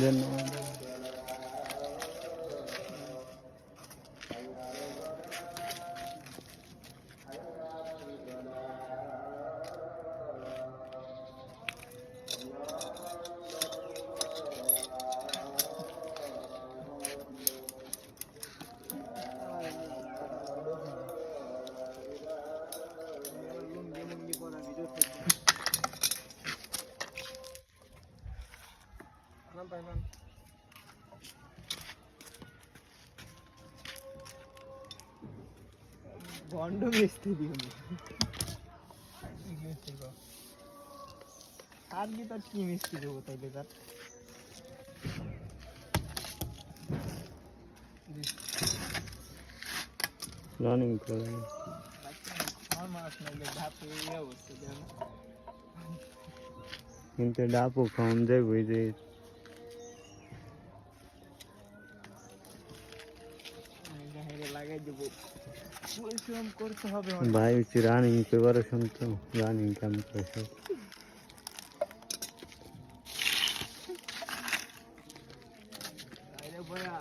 然后。ধন্যবাদ bond মিস্ত্রি উনি আর কি তার কি মিস্ত্রি দেবো তাইলে তার রানিং করে আমার মাছ নাইলে ধাপে এই অবস্থা দেখো কিন্তু ডাবও খাওয়ান যায় ওই যে আমি গাহিরে লাগাই দেবো পরিশ্রম করতে হবে। ভাই, হচ্ছে রানিং প্রিপারেশন তো রানিং কাম করে সব আরে বয়া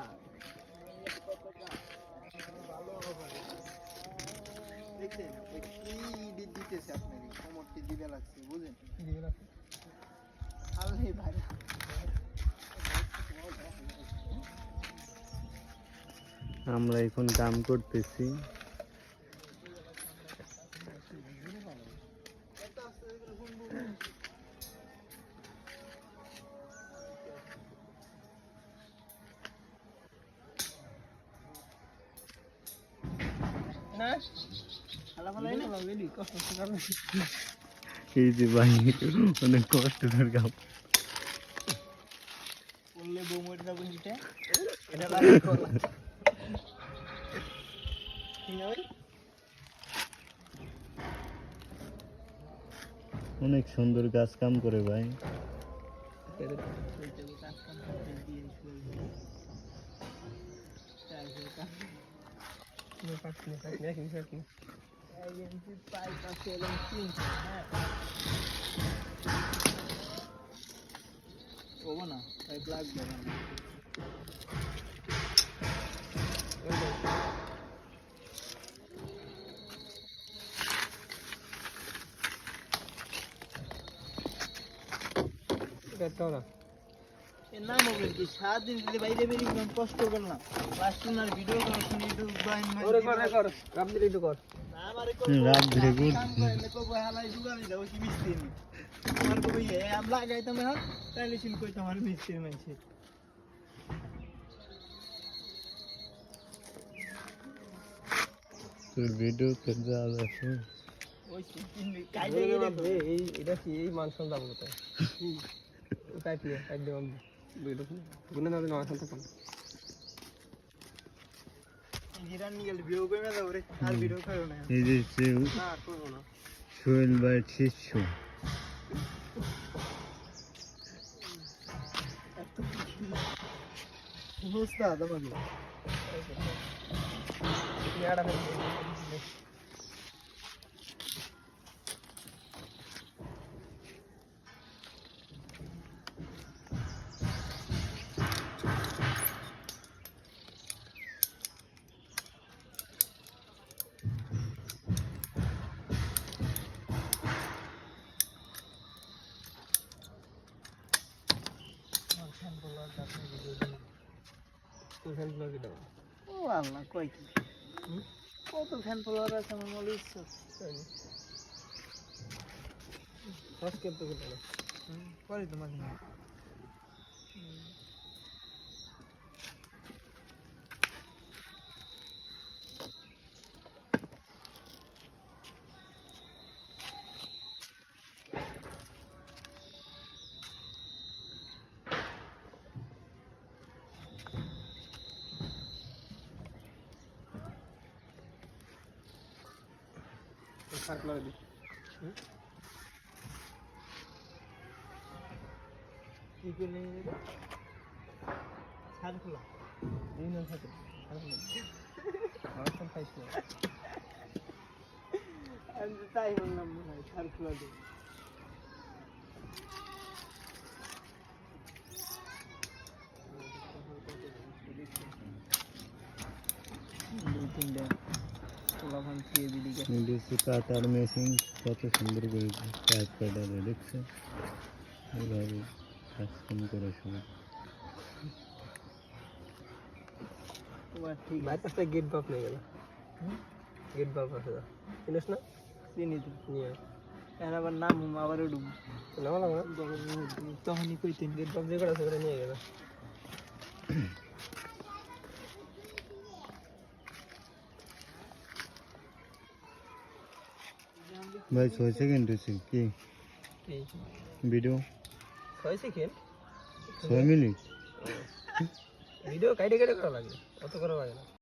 দেখছেন ওই কি ইডি দিতেছে আপনার কোমরটি দিবে লাগছে বুঝেন আল্লাহ ভাই। আমরা এখন কাম করে এই যে ভাই অনেক কষ্ট করে Não faz aqui, não faz aqui, aqui, aqui. É, a gente faz aquele quinto, né? Ô, mano, vai black, mano. Olha. Olha, olha. এর নাম হবে কি? সারাদিন যদি বাইরে বেরিয়ে গেলাম কষ্ট করলাম লাস্ট আর ভিডিও করার সময় একটু বাইন কর কর একটু কর। না রাত। কবো হালাই জুগানি দাও কি মিস্ত্রি নি আমার কবো এ আম লাগাইতাম এখন তাইলে সিন কইতাম আর মিস্ত্রি মানছে তোর ভিডিও তো যা আছে। ওই কাইলে এই এটা কি এই মানসন দাম কত পাইপ নিয়ে পাইপ দিয়ে দুইটা গুনে না দিন মানসন তো জিরান গেল ভিডিও কইমে দাও রে আর ভিডিও করো না এই যে সে- না করবো না সোহেল ভাই শিষ্য উস্তাদ ফ্যান ব্লগ দাও ও আল্লাহ কই কি? কত ফ্যান ফলোয়ার আছে আমার মনে ইচ্ছা সাবস্ক্রাইব তো কেটে পরে তোমাকে সার্কুলার দিই। কি করে নিয়ে যাবে সার্কুলার নাম সার্কুলার আমি তাই বললাম ভাই সার্কুলার দিই। Thank. পোলাপান খেয়ে বিলি গেছে দেখছি কাটার মেশিন কত সুন্দর করে কাজ কাটাবে দেখছে এইভাবে কাজকাম করে সবাই তোমার ঠিক বাইর কাছটা গেট বাপ নিয়ে গেল গেট বাপ আছে না চিনিস না চিনি তো নিয়ে আয়। এর আবার নাম হুম আবার ডুব নেওয়া লাগবে না তখনই কইতেন গেট বাপ যে করে আছে করে নিয়ে গেল ভাই ছয় সেকেন্ড হয়েছে কি? ভিডিও? ছয় সেকেন্ড ছয় মিনিট? ভিডিও কাইটে কেটে করা লাগে অত করা লাগে না।